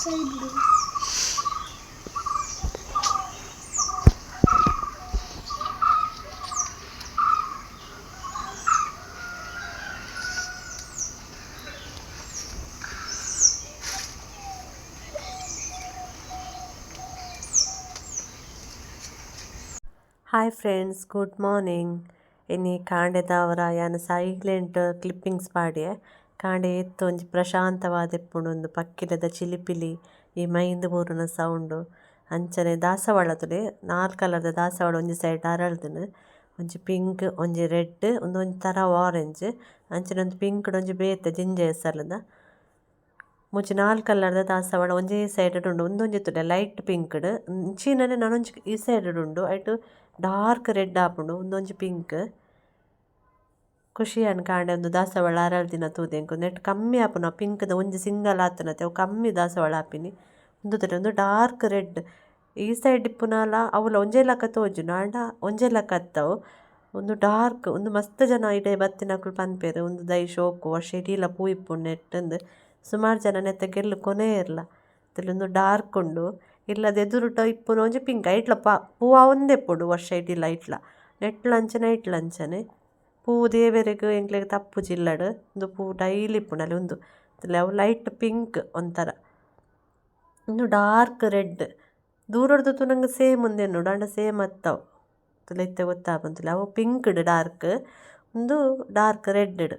Side ಬಿಡು hi friends good morning ഇനി കാണേതാവറായാണ് silent clippings പാടിയേ ಕಾಂಡೆ ಎತ್ತೊಂಜಿ ಪ್ರಶಾಂತವಾದಿಪ್ಪುಂಡು ಪಕ್ಕಿಲದ ಚಿಲಿಪಿಲಿ ಈ ಮೈಂದ್ ಪೂರನ ಸೌಂಡ್. ಅಂಚನೆ ದಾಸವಾಳದುಡೆ ನಾಲ್ ಕಲರ್ದ ದಾಸವಾಳ ಒಂಜಿ ಸೈಡ್ ಅರಳ್ದುಂಡು ಒಂಜಿ ಪಿಂಕ್, ಒಂಜಿ ರೆಡ್ ಉಂದೊಂಜಿ ತರ ಆರೆಂಜ್ ಅಂಚನೆ ಒಂಜಿ ಪಿಂಕ್ಡ್ ಒಂಜಿ ಬೇತೆ ಜಿಂಜೆ ಹೆಸರ್ದ ಮೂಜಿ ನಾಲ್ ಕಲರ್ದ ದಾಸವಾಳ ಒಂಜೇ ಸೈಡ್ ಡ್ ಉಂಡು ಉಂದೊಂಜಿ ತುಲೆ ಲೈಟ್ ಪಿಂಕ್ಡ್. ಇಂಚಿನನೆ ನನೊಂಜಿ ಈ ಸೈಡ್ ಡ್ ಉಂಡು ಐಟ್ ಡಾರ್ಕ್ ರೆಡ್ ಆಪುಂಡು ಉಂದೊಂಜಿ ಪಿಂಕ್. ಖುಷಿ ಆಂಡ್ ಒಂದು ದಾಸವಾಳ ಅರಳ್ದಿನ ದಿನ ತೂದೆಂಕು ನೆಟ್ ಕಮ್ಮಿ ಆಪುನ, ಪಿಂಕ್ ದ ಒಂಜಿ ಸಿಂಗಲ್ ಆತನತೆ ಅವು ಕಮ್ಮಿ ದಾಸವಾಳ ಆಪಿನಿ. ತರ ಒಂದು ಡಾರ್ಕ್ ರೆಡ್. ಈ ಸೈಡ್ ಇಪ್ಪುನಾಲ ಅವುಲ ಒಂಜೇ ಲಕ ತೋಜುಂಡು ಆಂಡ ಒಂಜೇ ಲಕ ಅತ್ತವು. ಒಂದು ಡಾರ್ಕ್, ಒಂದು ಮಸ್ತ್ ಜನ ಇಡೆ ಬತ್ತಿನಕುಲು ಪನ್ಪೆರ್, ಒಂದು ದೈ ಶೋಕು, ವರ್ಷ ಇಡಿಲ ಪೂ ಇಪ್ಪುಂಡು ನೆಟ್ಟ್ ಅಂದು. ಸುಮಾರ್ ಜನ ನೆತ್ತ ಗೆಲ್ಲು ಕೊನೆ ಇತ್ತೆಲ ಒಂದು ಡಾರ್ಕ್ ಉಂಡು. ಇಲ್ಲದ ಎದುರುಟ ಇಪ್ಪುನ ಒಂಜಿ ಪಿಂಕ್ ಐಟ್ಲ ಪೂವ ಒಂದೇ ಪುಡು, ವರ್ಷ ಇಡಿಲ ಐಟ್ಲ ನೆಟ್ಲ್ ಅಂಚನೆ ಪೂ ದೇವೆರೆಗ್ ಎಂಕ್ಲೆಗ್ ತಪ್ಪುಜಿಲ್ಲಡ್ ಉಂದು ಪೂ ಡೈಲಿ ಇಪ್ಪುಂಡು ಉಂದು ಅವು ಲೈಟ್ ಪಿಂಕ್ ಒಂಥರ. ಉಂದು ಡಾರ್ಕ್ ರೆಡ್. ದೂರಡ್ ತೂನಗ ಸೇಮ್ ಉಂದು ಎನ್ನುಡು ಆಂಡ ಸೇಮ್ ಅತ್ತವು. ತುಲೆ ಇತ್ತೆ ಗೊತ್ತಾಪುಂದುಲೆ ಅವು ಪಿಂಕ್ ಡ್ ಡಾರ್ಕ್. ಉಂದು ಡಾರ್ಕ್ ರೆಡ್ ಡ್.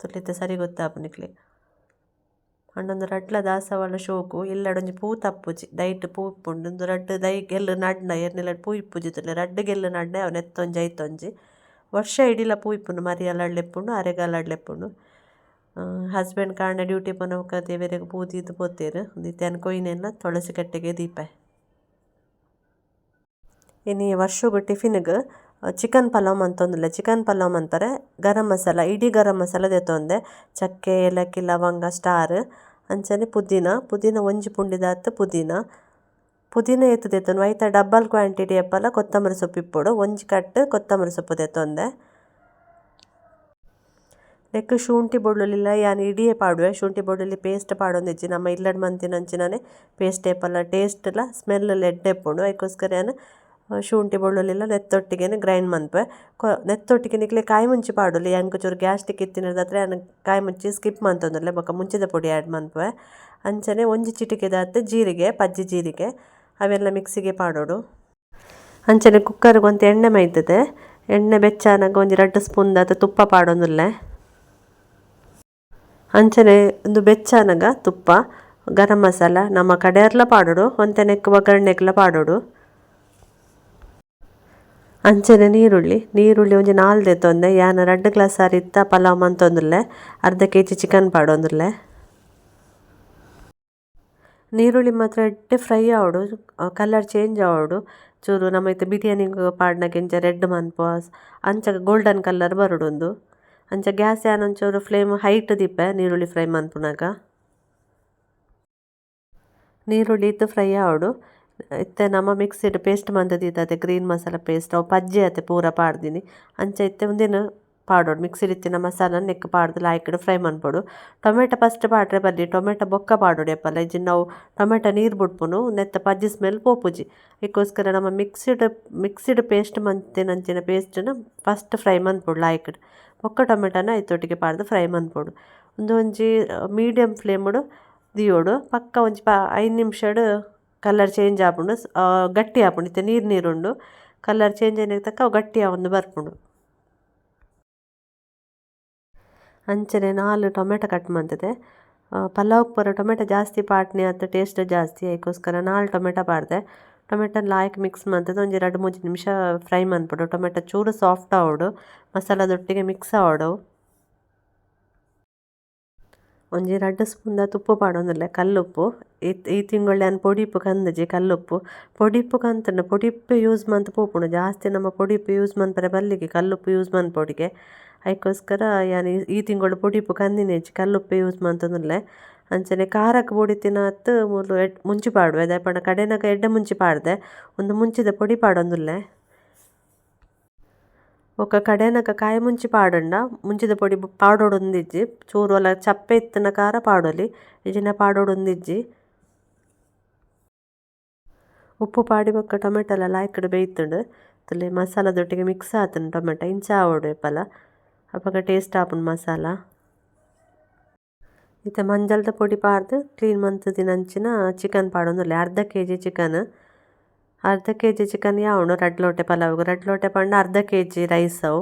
ತುಲೆ ಇತ್ತೆ ಸರಿ ಗೊತ್ತಾಪುನಿಕ್ಲೆ ಪಂಡೊಂದು ರಡ್ಲ ದಾಸವಾಳ ಶೋಕು ಇಲ್ಲಡೊಂಜಿ ಪೂ ತಪ್ಪುಜಿ ದೈಟ್ ಪೂ ಇಪ್ಪುಂಡು ಉಂದು ರಡ್ಡ್ ದೈ ಗೆಲ್ಲು ನಡ್ನ ಎರ್ನೆಲ್ಲ ಪೂ ಇಪ್ಪುಜಿ ರಡ್ಡು ಗೆಲ್ಲ್ ನಡ್ನೆ ಅವನ ಎತ್ತೊಂಜಿ ಐತೊಂಜಿ. ವರ್ಷ ಇಡಿಲ ಪೂ ಇಪ್ಪುಂಡು ಮರಿಯಲಡ್ಲ ಅರೆಗಾಲಡ್ಲ ಇಪ್ಪುಂಡು ಹಸ್ಬೆಂಡ್ ಕಾರಣ ಡ್ಯೂಟಿ ಪೋನಗ ದೇವರಿಗೆ ಪೂ ದೀದ್ ಪೋತೆರ್ ಉಂದು ಕೊಯ್ನೆಲ್ಲ ತುಳಸಿ ಕಟ್ಟೆಗೆ ದೀಪ. ಇನ್ನು ವರ್ಷಗ್ ಟಿಫಿನ್ಗ್ ಚಿಕನ್ ಪಲಾವ್ ಮಂತೊಂದುಲ್ಲೆ ಚಿಕನ್ ಪಲಾವ್ ಅಂತಾರೆ. ಗರಂ ಮಸಾಲ, ಇಡೀ ಗರಂ ಮಸಾಲ ದೆತೊಂದೆ ಚಕ್ಕೆ, ಏಲಕ್ಕಿ, ಲವಂಗ, ಸ್ಟಾರ್, ಅಂಚನೆ ಪುದೀನ. ಪುದೀನ ಒಂಜಿ ಪುಂಡಿದಾತ್ ಪುದೀನ. ಪುದೀನ ಏತ್ ದೇತೊಂದು ಐತ ಡಬ್ಬಲ್ ಕ್ವಾಂಟಿಟಿ ಎಪ್ಪಲ ಕೊತ್ತಂಬರಿ ಸೊಪ್ಪು ಇಪ್ಪೊಡು. ಒಂಜಿ ಕಟ್ ಕೊತ್ತಂಬರಿ ಸೊಪ್ಪು ದೆತೊಂದೆ ನೆಕ್ಕ್ ಶುಂಠಿ ಬೊಳ್ಳುಳ್ಳಿಲ ಯಾನ್ ಇಡಿಯೇ ಪಾಡುವೆ. ಶುಂಠಿ ಬೊಳ್ಳುಲಿ ಪೇಸ್ಟ್ ಪಾಡೊಂದಿಜ್ಜಿ ನಮ್ಮ ಇಲ್ಲಡ್ ಮಂತಿನಂಚಿನೇ ಪೇಸ್ಟ್ ಏಪಲ ಟೇಸ್ಟ್ಲ ಸ್ಮೆಲ್ ಎಡ್ಡೆ ಎಪ್ಪುಂಡು. ಅದಕ್ಕೋಸ್ಕರ ಯಾನ್ ಶುಂಠಿ ಬೊಳ್ಳುಳ್ಳಿಲ ನೆತ್ತೊಟ್ಟಿಗೆನೆ ಗ್ರೈಂಡ್ ಮನ್ಪುವೆ ನೆತ್ತೊಟ್ಟಿಗೆ ನಿಕ್ಲೆ ಕಾಯಿ ಮುಂಚಿ ಪಾಡೊಲಿ ಎಂಕ್ ಚೂರು ಗ್ಯಾಸ್ಟಿಕ್ ಇತ್ತಿನದ್ರೆ ಅನ್ ಕಾಯಿ ಮುಂಚಿ ಸ್ಕಿಪ್ ಮಂತೊಂದುಲ್ಲೆ ಬೊಕ ಮುಂಚಿದ ಪುಡಿ ಆಡ್ ಮನ್ಪುವೆ ಅಂಚನೆ ಒಂಜಿ ಚಿಟಿಕೆದಾತ್ ಜೀರಿಗೆ, ಪಜ್ಜಿ ಜೀರಿಗೆ, ಅವೆಲ್ಲ ಮಿಕ್ಸಿಗೆ ಪಾಡೋಡು ಅಂಚನೆ ಕುಕ್ಕರ್ಗೆ ಒಂದು ಎಣ್ಣೆ ಮೈತದೆ ಎಣ್ಣೆ ಬೆಚ್ಚಾನಗ ಒಂದು ರಡ್ಡ್ ಸ್ಪೂನ್ ದಾತ ತುಪ್ಪ ಪಾಡೊಂದುಲ್ಲೆ ಅಂಚನೆ ಒಂದು ಬೆಚ್ಚಾನಗ ತುಪ್ಪ, ಗರಂ ಮಸಾಲ, ನಮ್ಮ ಕಡೆಯರ್ಲ ಪಾಡೋಡು ಒಂತೆನೆಕ್ ಒಗ್ಗರಣೆಗ್ಲ ಪಾಡೊಡು ಅಂಚನೆ ನೀರುಳ್ಳಿ. ನೀರುಳ್ಳಿ ಒಂಜಿ ನಾಲ್ ದೆತೊಂದೆ ಯಾನ ರಡ್ಡ್ ಗ್ಲಾಸ್ ಅರಿತ್ತ ಪಲಾವ್ ಮಂತೊಂದುಲ್ಲೆ, ಅರ್ಧ ಕೆ ಜಿ ಚಿಕನ್ ಪಾಡೊಂದುಲ್ಲೆ. ನೀರುಳ್ಳಿ ಮಾತ್ರ ಎಡ್ಡೆ ಫ್ರೈ ಆವಡು ಕಲರ್ ಚೇಂಜ್ ಆವಡು. ಚೂರು ನಮ್ಮ ಇತ್ತೆ ಬಿರಿಯಾನಿ ಪಾಡ್ನ ಎಂಚ ರೆಡ್ ಮನ್ಪುವ ಅಂಚ ಗೋಲ್ಡನ್ ಕಲರ್ ಬರೊಡು ಉಂದು ಅಂಚ ಗ್ಯಾಸ್ ಯಾನ ಒಂಚೂರು ಫ್ಲೇಮ್ ಹೈಟ್ ದಿಪ್ಪೆ, ನೀರುಳ್ಳಿ ಫ್ರೈ ಮನ್ಪುನಗ ನೀರುಳ್ಳಿ ಇತ್ತು ಫ್ರೈ ಆವೊಡು. ಇತ್ತೆ ನಮ ಮಿಕ್ಸಿಡ್ ಪೇಸ್ಟ್ ಮಂತ್ ದೀತದೆ ಗ್ರೀನ್ ಮಸಾಲ ಪೇಸ್ಟ್ ಅವು ಪಜ್ಜೆ ಆತೆ ಪೂರ ಪಾಡ್ದಿನಿ. ಅಂಚ ಇತ್ತೆ ಉಂದೆನ್ ಪಾಡೋಡು ಮಿಕ್ಸಿಡ್ ಇತ್ತಿನ ಮಸಾಲ ನೆಕ್ ಪಾಡ್ದ್ ಲಾಯ್ಕುಡು ಫ್ರೈ ಮನ್ಪೊಡು ಟೊಮೆಟೊ ಫಸ್ಟ್ ಪಾಡ್ರೆ ಬಲ್ಲಿ ಟೊಮೆಟೊ ಬೊಕ್ಕ ಪಾಡೋಡು ಎಪ್ಪಲ್ಲ ಇಜ್ಜಿಂಡ ಅವು ಟೊಮೆಟೊ ನೀರ್ ಬುಡ್ಪುನು, ನೆತ್ತ ಪಜ್ಜಿ ಸ್ಮೆಲ್ ಪೋಪುಜಿ. ಇಕ್ಕೋಸ್ಕರ ನಮ್ಮ ಮಿಕ್ಸಿಡ್ ಮಿಕ್ಸಿಡ್ ಪೇಸ್ಟ್ ಮಂತಿನಂಚಿನ ಪೇಸ್ಟ್ನ್ ಫಸ್ಟ್ ಫ್ರೈ ಮನ್ಪೊಡು ಲಾಯ್ಕುಡು ಬೊಕ್ಕ ಟೊಮೆಟೊನ ಐತೊಟ್ಟಿಗೆ ಪಾಡ್ದ್ ಫ್ರೈ ಮನ್ಪೊಡು ಒಂದು ಒಂಜಿ ಮೀಡಿಯಮ್ ಫ್ಲೇಮ್ಡ್ ದಿಯೋಡು, ಪಕ್ಕ ಒಂಜಿ ಪ ಐದು ನಿಮಿಷಡ್ ಕಲರ್ ಚೇಂಜ್ ಆಪುಂಡು ಗಟ್ಟಿ ಆಪುಂಡು, ಇತ್ತೆ ನೀರ್ ಉಂಡು ಕಲರ್ ಚೇಂಜ್ ಏನಾಗ ತಕ್ಕ ಅವು ಗಟ್ಟಿ ಒಂದು ಬರ್ಪುಂಡು. ಅಂಚನೆ ನಾಲ್ ಟೊಮೆಟೊ ಕಟ್ ಮಾಡ್ತದೆ ಪಲಾವ್ಗೆ ಪೂರ ಟೊಮೆಟೊ ಜಾಸ್ತಿ ಪಾಟ್ನೆ ಆತ್ ಟೇಸ್ಟ್ ಜಾಸ್ತಿ ಐಕೋಸ್ಕರ ನಾಲ್ ಟೊಮೆಟೊ ಪಾಡ್ದೆ. ಟೊಮೆಟೊ ಲಾಯ್ಕ್ ಮಿಕ್ಸ್ ಮಾಡ್ತದೆ ಒಂಜಿ ರಡ್ಡ್ ಮೂಜಿ ನಿಮಿಷ ಫ್ರೈ ಮಾಡ್ಬಿಡು ಟೊಮೆಟೊ ಚೂರು ಸಾಫ್ಟ್ ಆವಡು ಮಸಾಲದೊಟ್ಟಿಗೆ ಮಿಕ್ಸ್ ಆವೊಡು. ಒಂಜಿ ರಡ್ಡ್ ಸ್ಪೂನ್ ದ ಉಪ್ಪು ಪಾಡೊಂದುಲ್ಲೆ ಕಲ್ಲುಪ್ಪು. ಈ ತಿಂಗೊಳ್ಳೆ ಯಾನ್ ಪೊಡಿ ಉಪ್ಪು ಕಂದಿಜ್ಜಿ ಕಲ್ಲುಪ್ಪು. ಪೊಡಿಪ್ಪು ಕಂತುಂಡ ಪೊಡಿ ಉಪ್ಪು ಯೂಸ್ ಮಂತ್ ಪೋಪುಂಡು. ಜಾಸ್ತಿ ನಮ ಪೊಡಿಪ್ಪು ಯೂಸ್ ಮನ್ಪರೆ ಬಲ್ಲಿಗೆ, ಕಲ್ಲುಪ್ಪು ಯೂಸ್ ಮನ್ಪೊಡಿಗೆ ಐಕೋಸ್ಕರ ಯಾನ್ ಈ ತಿಂಗಳು ಪೊಡಿಪು ಕಂದಿನೆಜಿ ಕಲ್ಲು ಕಲ್ಲುಪ್ಪು ಯೂಸ್ ಮಂತೊಂದುಲ್ಲೆ. ಅಂಚನೆ ಖಾರಕ್ ಬೋಡಿತ್ತಿನಾತ್ ಮೂಲು ಮುಂಚಿ ಪಾಡುವೆ. ದಾಯೆ ಪಂಡ ಕಡೆನಗ ಎಡ್ಡೆ ಮುಂಚಿ ಪಾಡ್ದೆ. ಉಂದು ಮುಂಚಿದ ಪೊಡಿ ಪಾಡೊಂದುಲ್ಲೆ. ಬೊಕ ಕಡೆನಗ ಕಾಯಿ ಮುಂಚಿ ಪಾಡುಂಡ ಮುಂಚಿದ ಪೊಡಿ ಪಾಡೋಡು ಒಂದಿಜ್ಜಿ ಚೂರು ಒಲ ಚಪ್ಪೆ ಇತ್ತಿನ ಕಾರ ಪಾಡೊಲಿ ಇಜಿಂಡ ಪಾಡೋಡು ಒಂದಿಜ್ಜಿ ಉಪ್ಪು ಪಾಡಿ ಬೊಕ ಟೊಮೆಟೊ ಲಾಯ್ಕುಡು ಬೇಯ್ತುಂಡು ತುಲೆ ಮಸಾಲದೊಟ್ಟಿಗೆ ಮಿಕ್ಸ್ ಆತುಂಡು ಟೊಮೆಟೊ ಇಂಚ ಆವೊಡು ಏಪಲ ಅಪಗ ಟೇಸ್ಟ್ ಆಪುಂಡು ಮಸಾಲ ಇತ್ತೆ ಮಂಜಲ್ದ ಪೊಡಿ ಪಾರ್ದ್ ಕ್ಲೀನ್ ಮಂತುದಿನಂಚಿನ ಚಿಕನ್ ಪಾಡೊಂದುಲ್ಲೆ ಅರ್ಧ ಕೆ ಜಿ ಚಿಕನ್ ಅರ್ಧ ಕೆ ಜಿ ಚಿಕನ್ ಯಾವನು ರೆಡ್ ಲೋಟೆ ಪಲಾವ್ಗೆ ರೆಡ್ ಲೋಟೆ ಪಂಡ ಅರ್ಧ ಕೆ ಜಿ ರೈಸ್ ಅವು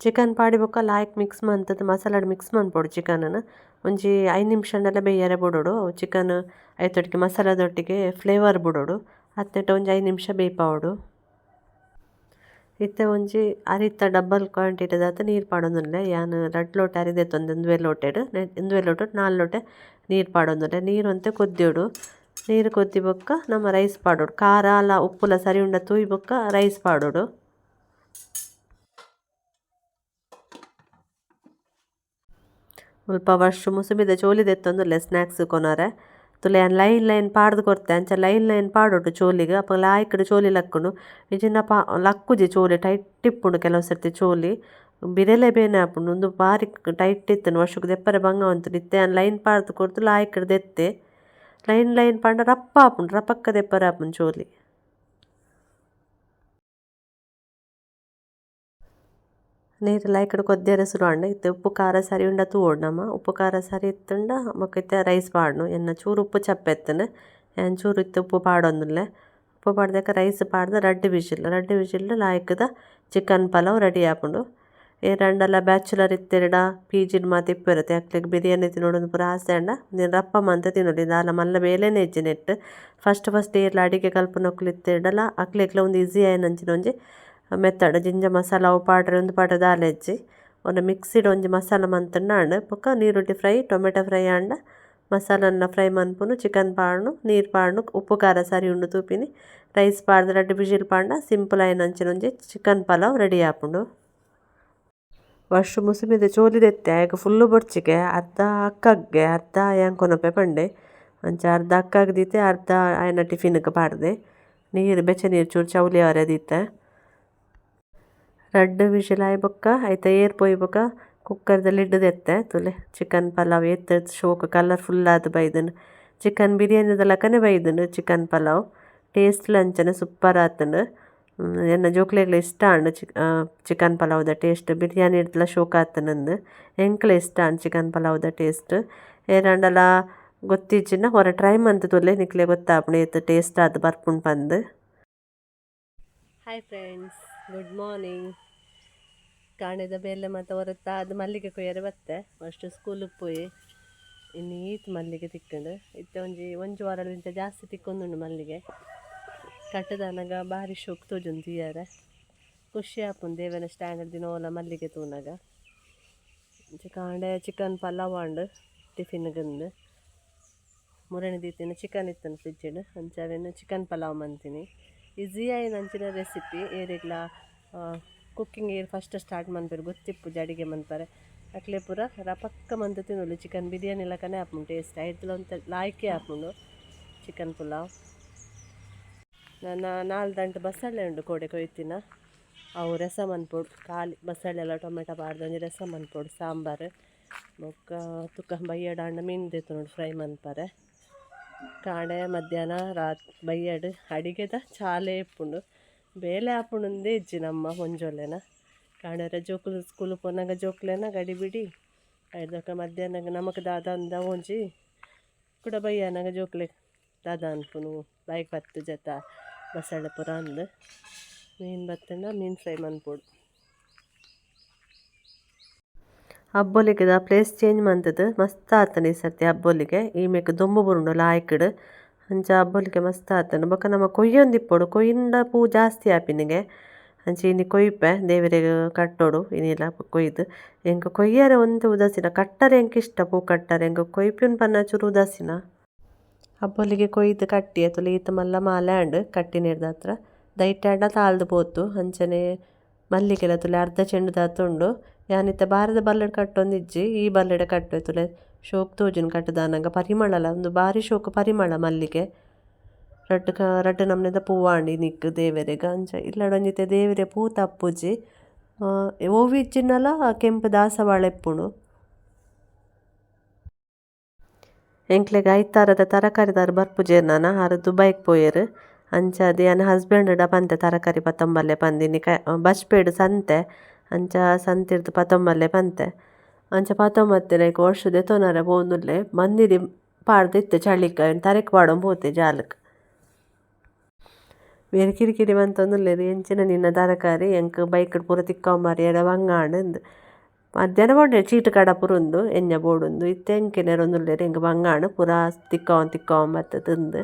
ಚಿಕನ್ ಪಾಡಿ ಬೊಕ್ಕ ಲಾಯ್ಕ್ ಮಿಕ್ಸ್ ಮಂತದ್ದು ಮಸಾಲಾಡ್ ಮಿಕ್ಸ್ ಮನ್ಪೊಡು ಚಿಕನನ್ನು ಒಂಜಿ ಐದು ನಿಮಿಷನೆಲ್ಲ ಬೇಯರೆ ಬಿಡೋಡು. Chicken ಐತೊಟ್ಟಿಗೆ ಮಸಾಲದೊಟ್ಟಿಗೆ flavour ಬಿಡೋಡು. ಹತ್ತೆಟ್ಟು ಒಂಜಿ ಐದು ನಿಮಿಷ ಬೇಯ್ಪಾವಡು. ಇತ್ತೆ ಒಂಜಿ ಅರಿತ ಡಬ್ಬಲ್ ಕ್ವಾಂಟಿಟಿ ದಾತ ನೀರು ಪಾಡೊಂದುಲ್ಲೆ ಯಾನು ರಡ್ ಲೋಟೆ ಅರಿದೆತ್ತೊಂದು ಒಂದುವೆ ಲೋಟೆಡ್ ಒಂದುವೆ ಲೋಟ ನಾಲ್ ಲೋಟೆ ನೀರು ಪಾಡೋದಿಲ್ಲ ನೀರು ಅಂತೆ ಕೊದ್ದಿಯೋಡು ನೀರು ಕೊತ್ತಿ ಬೊಕ್ಕ ನಮ್ಮ ರೈಸ್ ಪಾಡೋಡು. ಖಾರ, ಅಲ್ಲ ಉಪ್ಪುಲ ಸರಿ ಉಂಡ ತೂಯಿ ಬೊಕ್ಕ ರೈಸ್ ಪಾಡೋಡು. ಮುಲ್ಪ ವರ್ಷ ಮುಸುಮಿದ ಚೋಲಿ ದೆತ್ತೊಂದುಲ್ಲೆ ಸ್ನ್ಯಾಕ್ಸ್ ಕೊನರೆ. ತುಲೆ ಲೈನ್ ಲೈನ್ ಪಾಡ್ದ್ ಕೊರ್ತೆ ಅಂಚ ಲೈನ್ ಲೈನ್ ಪಾಡೋಡು ಚೋಲಿಗ್. ಅಪ್ಪ ಲಾಯ್ಕುಡು ಚೋಲಿ ಲಕ್ಕುಂಡು ನಿಜಿನ ಪಾ ಲಕ್ಕುಜಿ ಚೋಲಿ ಟೈಟ್ ಇಪ್ಪುಂಡು ಕೆಲವು ಸರ್ತಿ ಚೋಲಿ. ಬಿರೆಲೆ ಬೇನೆ ಆಪುಂಡು ಒಂದು ಬಾರಿ ಟೈಟ್ ಇತ್ತು ವರ್ಷಕ್ಕೆ ದೆಪ್ಪರೆ ಬಂಗ ಇತ್ತೆ ಯಾನ್ ಲೈನ್ ಪಾಡ್ದ್ ಕೊಡ್ತು ಲಾಯ್ಕುಡು ದೆತ್ತೆ. ಲೈನ್ ಲೈನ್ ಪಂಡ ರಪ್ಪ ಆಪುಂಡು ರಪಕ್ಕ ದೆಪ್ಪರೆ ಆಪುಂಡು ಚೋಲಿ ನೀರು ಲಾಯ್ಕುಡು ಕೊದ್ದೇರೆ ಸುರುವಾಂಡ ಇತ್ತೆ ಉಪ್ಪು ಖಾರ ಸರಿ ಉಂಡ ತೂವೊಡು ನಮ ಉಪ್ಪು ಖಾರ ಸರಿ ಇತ್ತುಂಡ ಬೊಕ ಇತ್ತೆ ರೈಸ್ ಪಾಡ್ನು ಎನ್ನ ಚೂರು ಉಪ್ಪು ಚಪ್ಪೆತ್ತುಂಡು ಯಾನ್ ಚೂರು ಇತ್ತೆ ಉಪ್ಪು ಪಾಡೊಂದುಲ್ಲೆ ಉಪ್ಪು ಪಾಡ್ದೆಕ ರೈಸ್ ಪಾಡ್ದ್ ರಡ್ಡ್ ವಿಶಿಲ್ ರಡ್ಡ್ ವಿಶಿಲ್ ಲಾಯ್ಕುದ ಚಿಕನ್ ಪಲಾವ್ ರೆಡಿ ಆಪುಂಡು ಏ ರಡ್ಡಲ ಬ್ಯಾಚುಲರ್ ಇತ್ತೆರ್ಡ ಪೀಜಿಡ್ ಮಾತ ಇಪ್ಪೆರತೆ ಅಕ್ಲೆಗ್ ಬಿರಿಯಾನಿ ತಿನ್ನೋಡು ಪೂರ ಆಸೆ ಆಂಡ ನೀನು ರಪ್ಪ ಮಂತ ತಿನ್ನೋಡು ದಾಲ ಮಲ್ಲ ಬೇಲೆನೆ ಇಜ್ಜಿ ಫಸ್ಟ್ ಫಸ್ಟ್ ಏರ್ಲ ಅಡಿಗೆ ಕಲ್ಪನೊಕ್ಲು ಇತ್ತೆರ್ಡಲ ಅಕ್ಲೆಗ್ಲ ಒಂದು ಈಸಿ ಆಯ್ನಂಚಿನ ಒಂಜಿ ಮೆತ್ತಡ್ ಜಿಂಜ ಮಸಾಲ, ಅವು ಪಾಡ್ರೆ ಒಂದು ಪಾಡ್ರೆ ದಾಲೆಜ್ಜಿ ಒಂದು ಮಿಕ್ಸಿಡ್ ಒಂಜಿ ಮಸಾಲ ಮಂತುಂಡ ಬೊಕ ನೀರುಳ್ಳಿ ಫ್ರೈ ಟೊಮೆಟೊ ಫ್ರೈ ಆಂಡ ಮಸಾಲನ್ನ ಫ್ರೈ ಮನ್ಪುನು ಚಿಕನ್ ಪಾಡ್ನು, ನೀರು ಪಾಡ್ನು, ಉಪ್ಪು, ಖಾರ, ಸರಿ, ಉಂಡು ತೂಪಿನಿ. ರೈಸ್ ಪಾಡ್ದ್, ರಡ್ಡ್ ವಿಶಿಲ್ ಪಾಂಡ ಸಿಂಪಲ್ ಆಯ್ನಂಚಿನ ಒಂಜಿ ಚಿಕನ್ ಪಲಾವ್ ರೆಡಿ ಆಪುಂಡು. ವರ್ಷ ಮುಸುಮಿದ ಚೋಲಿ ದೆತ್ತೆ ಆಯ್ಕೆ ಫುಲ್ಲು ಬೊರ್ಚಿಗೆ, ಅರ್ಧ ಅಕ್ಕಗ್ಗೆ, ಅರ್ಧ ಆಯಂಕೊನೊಪ್ಪೆ ಪಂಡೆ. ಅಂಚ ಅರ್ಧ ಅಕ್ಕಗ್ ದೀತೆ, ಅರ್ಧ ಆಯನ ಟಿಫಿನ್ಗ್ ಪಾಡ್ದೆ. ನೀರು, ಬೆಚ್ಚ ನೀರು ಚೂರು ಚೌಲಿ ಅವರೆ ದೀತೆ. ರಡ್ಡ್ ವಿಷಲ್ ಆಯ್ ಬೊಕ್ಕ ಐತ ಏರ್ ಪೋಯ್ಬೊಕ ಕುಕ್ಕರ್ದ ಲಿಡ್ ದೆತ್ತೆ ತುಲೆ. ಚಿಕನ್ ಪಲಾವ್ ಏತ್ ಶೋಕ್ ಕಲರ್ಫುಲ್ ಆದ್ ಬೈದನು. ಚಿಕನ್ ಬಿರಿಯಾನಿದ ಲಕನೆ ಬೈದುಂಡು ಚಿಕನ್ ಪಲಾವ್. ಟೇಸ್ಟ್ ಅಂಚನೆ ಸೂಪರ್ ಆತುಂಡು ಎನ್ನ ಜೋಕ್ಲೆಗ್ಲ ಇಷ್ಟ ಆಂಡ್ ಚಿಕನ್ ಪಲಾವ್ದ ಟೇಸ್ಟ್ ಬಿರಿಯಾನಿಡ್ಲ ಶೋಕಾತ ಆತುಂಡು ಎಂಕ್ಲೆ ಇಷ್ಟ ಆಂಡ್ ಚಿಕನ್ ಪಲಾವ್ದ ಟೇಸ್ಟ್ ಏರಾಂಡಲ ಗೊತ್ತಿಜ್ಜಿನ ಹೊರ ಟ್ರೈ ಮಂತ್ ತೊಲೆ ನಿಕ್ಲೆ ಗೊತ್ತಾಪುಂಡು ಏತ್ ಟೇಸ್ಟ್ ಆದ್ ಬರ್ಪುಂಡು ಪಂದ್. ಹಾಯ್ ಫ್ರೆಂಡ್ಸ್ ಗುಡ್ ಮಾರ್ನಿಂಗ್ ಕಾಣೆದ ಬೇಲೆ ಮತ್ತು ಹೊರತ ಅದು ಮಲ್ಲಿಗೆ ಕೊಯ್ಯರೆ ಬತ್ತೆ. ಅಷ್ಟು ಸ್ಕೂಲಿಗೆ ಪೋಯಿ ಇನ್ನು ಈತ್ ಮಲ್ಲಿಗೆ ತಿಕ್ಕಂಡು. ಇತ್ತ ಒಂಜಿ ಒಂಜಿ ವಾರಲಿಂತ ಜಾಸ್ತಿ ತಿಕ್ಕೊಂದುಂಡು ಮಲ್ಲಿಗೆ. ಕಟ್ಟದನಗ ಭಾರಿ ಶೋಕ್ ತೋಜೊಂದು ಯಾರ ಖುಷಿ ಆಪುಂಡು ದೇವನ ಸ್ಟ್ಯಾಂಡರ್ಡ್ ದಿನ ಓಲ ಮಲ್ಲಿಗೆ ತೂನಗ. ಕಾಂಡೆ, ಚಿಕನ್ ಪಲಾವ್ ಆಂಡ್ ಟಿಫಿನ್ಗಂದು ಮೂರನೇ ದೀತಿನ ಚಿಕನ್ ಇತ್ತನ ಫ್ರಿಜ್ಜಿಡ್. ಅಂಚಾವೆನ ಚಿಕನ್ ಪಲಾವ್ ಮಂತೀನಿ. ಈಸಿ ಆಯ್ ಅಂಚಿನ ರೆಸಿಪಿ ಏರೆಗ್ಲ ಕುಕ್ಕಿಂಗ್ ಏರ್ ಫಸ್ಟ್ ಸ್ಟಾರ್ಟ್ ಮನ್ಪೆರ್ ಗೊತ್ತಿಪ್ಪು ಜಡಿಗೆ ಮನ್ಪರೆ ಅಕ್ಲೆ ಪೂರ ರಪಕ್ಕ ಮಂತ್ ತಿನ್ನೋಲ್ಲ ಚಿಕನ್ ಬಿರಿಯಾನಿ ಲಕನೆ ಆಪುಂಡು, ಟೇಸ್ಟ್. ಆಯ್ತು ಒಂತ ಲಾಯ್ಕೆ ಆಪುಂಡು ಚಿಕನ್ ಪುಲಾವ್. ನನ್ನ ನಾಲ್ ದಂಟು ಬಸಳೆ ಉಂಡು ಕೋಡೆ ಕೊಯ್ತಿನ. ಅವು ರಸ ಮನ್ಪೊಡು ಖಾಲಿ ಬಸಳೆ ಎಲ್ಲ ಟೊಮೆಟೊ ಬಾರ್ದು ಒಂಜಿ ರಸ ಮನ್ಪೊಡು ಸಾಂಬಾರು ಬೊಕ್ಕ ತುಕ್ಕ ಬಯ್ಯಡ ಮೀನು ದೇತು ನೋಡಿ ಫ್ರೈ ಮನ್ಪಾರೆ. ಕಾಣೆ, ಮಧ್ಯಾಹ್ನ, ರಾತ್ ಬಯ್ಯಡ ಅಡಿಗೆದ ಚಾಲೆ ಇಪ್ಪುಂಡು. ಬೇಲೆ ಆಪುಂಡುಂದೇ ಇಜ್ಜಿ ನಮ್ಮ ಹೊಂಜೊಲೆನ ಕಾಂಡೆರ ಜೋಕುಲು ಸ್ಕೂಲ್ ಪೋನಾಗ ಜೋಕ್ಲೆನ ಗಡಿ ಬಿಡಿ. ಐದಕ್ಕ ಮಧ್ಯಾಹ್ನ ನಮಕ್ ದಾದ ಅಂದ ಒಂಜಿ ಕುಡ ಬಯ್ಯನಾಗ ಜೋಕ್ಲೆ ದಾದ ಅನ್ಪುನು. ಬೈಕ್ ಬತ್ತು ಜತ. ಬಸಳೆ ಪುರ ಅಂದು ಮೀನು ಬತ್ತಂಡ ಮೀನು ಫ್ರೈ ಮನ್ಪೊಡು ಹಬ್ಬೊಲಿಗೆದ ಪ್ಲೇಸ್ ಚೇಂಜ್ ಮಂತದ್ದು ಮಸ್ತ್ ಆತನ ಈ ಸರ್ತಿ ಹಬ್ಬೊಲಿಗೆ. ಮೇಕ್ ದೊಂಬು ಬುರುಂಡು ಲಾಯ್ಕುಡು ಅಂಚ ಹಬ್ಬೊಲಿಗೆ ಮಸ್ತ್ ಆತನು. ಬೊಕ ನಮ ಕೊಯ್ಯೊಂದಿಪ್ಪೊಡು ಕೊಯ್ಯಿಂದ ಪೂ ಜಾಸ್ತಿ ಆಪಿನಿಗೆ ಅಂಚೆ ಇನಿ ಕೊಯ್ಪೆ. ದೇವೆರೆಗ್ ಕಟ್ಟೋಡು. ಇನಿಲ ಕೊಯ್ದು. ಎಂಕ್ ಕೊಯ್ಯರೆ ಒಂದು ಉದಾಸೀನ. ಕಟ್ಟರೆ ಎಂಕ್ ಇಷ್ಟ ಪೂ ಕಟ್ಟರೆ. ಎಂಕ್ ಕೊಯ್ಪಿನ ಪನ್ನ ಚೂರು ಉದಾಸೀನ. ಹಬ್ಬೊಲಿಗೆ ಕೊಯ್ದು ಕಟ್ಟಿ ಅತುಲೆ ಈತ ಮಲ್ಲ ಮಾಲೆ ಆಂಡ್ ಕಟ್ಟಿನೆರ್ದ ಹತ್ರ ದೈಟ್ಯಾಡ ತಾಳ್ದು ಪೋತು ಅಂಚನೆ ಮಲ್ಲಿಗೆಲ ಅರ್ಧ ಚೆಂಡು ದಾತುಂಡು ಯಾನಿತ್ತ ಬಾರದ ಬಲ್ಲಡ್ ಕಟ್ಟೊಂದಿಜ್ಜಿ ಈ ಬಲ್ಲಡೆ ಕಟ್ಟು ತುಲೆ ಶೋಕ್ ತೋಜುನ್ ಪರಿಮಳ ಪರಿಮಳಲ ಒಂದು ಬಾರಿ ಶೋಕ್ ಪರಿಮಳ ಮಲ್ಲಿಗೆ ರಡ್ಡ್ ಕ ರಡ್ಡ್ ನಮ್ನೆದ ಪೂವಾಂಡಿ ನಿಕ್ ಗಂಜ ಅಂಚ ಇಲ್ಲಡೊಂಜಿತ್ತೆ ದೇವೆರೆ ಪೂ ತಪ್ಪುಜಿ ಓವಿಜ್ಜಿನಲ ಕೆಂಪು ದಾಸವಾಳ ಎಪ್ಪುಂಡು ಎಂಕ್ಲೆಗ್ ಐತಾರದ ತರಕಾರಿದಾರ್ ಬರ್ಪುಜೆರ್ ಆರು ದುಬೈಗ್ ಪೋಯೆರ್. ಅಂಚ ಅದು ಯಾನ್ ಹಸ್ಬೆಂಡ್ ಪಂತೆ ತರಕಾರಿ ಪತ್ತೊಂಬಲ್ಲೆ ಪಂದಿನಿ ಕ ಬಸ್ಪೇಡ್ ಸಂತೆ. ಅಂಚ ಸಂತಿರ್ದ್ ಪತ್ತೊಂಬಲ್ಲೆ ಪಂತೆ. ಅಂಚ ಪತ್ತೊಂಬತ್ತಿನೈಕ್ ವರ್ಷ ದೆತೊನರೆ ಪೋವೊಂದುಲ್ಲೆ ಮಂದಿದಿ ಪಾಡ್ದಿತ್ತು ಚಳಿಕ ತರೆಕ್ ಪಾಡೊಂದು ಪೋತೆ ಜಾಲಕ್. ಬೇರೆ ಕಿರಿಕಿರಿ ಮಂತೊಂದುಲ್ಲೆರ್ ಎಂಚಿನ ನಿನ್ನ ತರಕಾರಿ, ಎಂಕ್ ಬೈಕ್ ಪೂರ ತಿಕ್ಕೊಂಬಾರಿ ಎಡ ವಂಗಾಂಡ್ ಅಂದ್ ಮಧ್ಯಾಹ್ನ ಬೋಡೆ ಚೀಟ್ ಕಡ ಪೂರ ಉಂದು ಎನ್ಯ ಬೋಡುಂದು ಇತ್ತೆ ಎಂಕೆನೆರ್ ಒಂದುಲ್ಲೆರ್ ಎಂಕ್ ಬಂಗಾಂಡ್ ಪೂರ ತಿಕ್ಕೋನ್ ತಿಕ್ಕೊನ್ ಬತ್ತ ತಿಂದು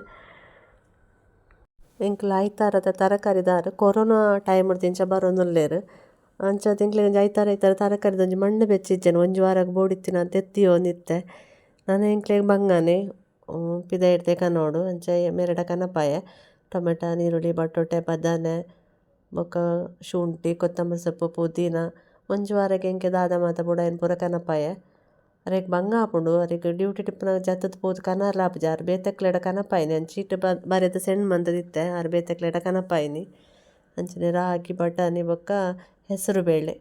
ಎಂಕ್ಲ ಐತಾರದ ತರಕಾರಿ ದಾರ್ ಕೊರೋನಾ ಟೈಮ್ಡ್ ದಿಂಚ ಬರೊಂದುಲ್ಲೆರ್ ಅಂಚ ತಿಂಕ್ಲೆಗ್ ಒಂಜಿ ಐತಾರ ಐತಾರ ತರಕಾರಿದ ಒಂಜಿ ಮಣ್ಣ ಬೆಚ್ಚಿಜ್ಜೆರ್ ಒಂಜಿ ವಾರಗ್ ಬೋಡಿತ್ತಿನ ದೆತ್ತಿಯೋಂದು ಇತ್ತೆ ನನ ಎಂಕ್ಲೆಗ್ ಪಿದ ಪಿದಯ್ ಕನೋಡು ಅಂಚ ಮೆರಡ ಕನಪಾಯೆ ಟೊಮೆಟ ನೀರುಳ್ಳಿ ಬಟೊಟೆ ಬದನೆ ಬೊಕ ಶುಂಠಿ ಕೊತ್ತಂಬರಿ ಸೊಪ್ಪು ಪುದೀನ ಒಂಜಿ ವಾರಗ್ ಎಂಕೆ ದಾದ ಮಾತ ಬುಡಾಯಿನ್ ಪೂರ ಕನಪಾಯೆ ಅರೆಗ್ ಬಂಗ ಆಪುಂಡು ಅರೆಗ್ ಡ್ಯೂಟಿ ಟಿಪ್ಪುನಗ ಜತ್ತುದು ಪೋದು ಕನರ್ಲ ಆಪುಜಿ ಆರ್ ಬೇತೆಕ್ಲೆಡ ಕನಪಾಯಿನಿ ಅಂಚ ಚೀಟ್ ಬರೆದ್ ಸೆಂಡ್ ಮಂತ್ ದಿತ್ತೆ ಆರ್ ಬೇತೆಕ್ಲೆಡ ಕನಪಾಯಿನಿ ಅಂಚನೆ ರಾಗಿ ಬಟಾಣಿ ಬೊಕ ಹೆಸರು ಬೇಳೆ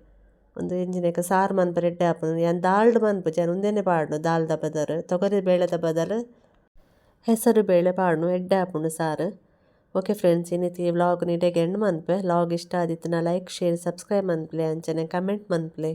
ಒಂದು ಎಂಜಿನಕ ಸಾರು ಮನ್ಪರೆ ಎಡ್ಡೆ ಆಪುಂಡು ಯಾನ್ ದಾಲ್ಡ್ ಮನ್ಪುಜಿ ಯಾನ್ ಉಂದೆನೆ ಪಾಡ್ನು ದಾಲ್ದ ಬದಲು ತೊಗರಿ ಬೇಳೆದ ಬದಲು ಹೆಸರು ಬೇಳೆ ಪಾಡ್ನು ಎಡ್ಡೆ ಆಪುಂಡು ಸಾರು ಓಕೆ ಫ್ರೆಂಡ್ಸ್ ಏನೈತಿ ವ್ಲಾಗ್ ನೀಟಾಗಿ ಎಂಡ್ ಮಂತ್ಪೆ ವ್ಲಾಗ್ ಇಷ್ಟ ಆದಿತ್ತನ ಲೈಕ್ ಶೇರ್ ಸಬ್ಸ್ಕ್ರೈಬ್ ಮನ್ಪುಲೆ ಅಂಚನೆ ಕಮೆಂಟ್ ಮನ್ಪುಲೆ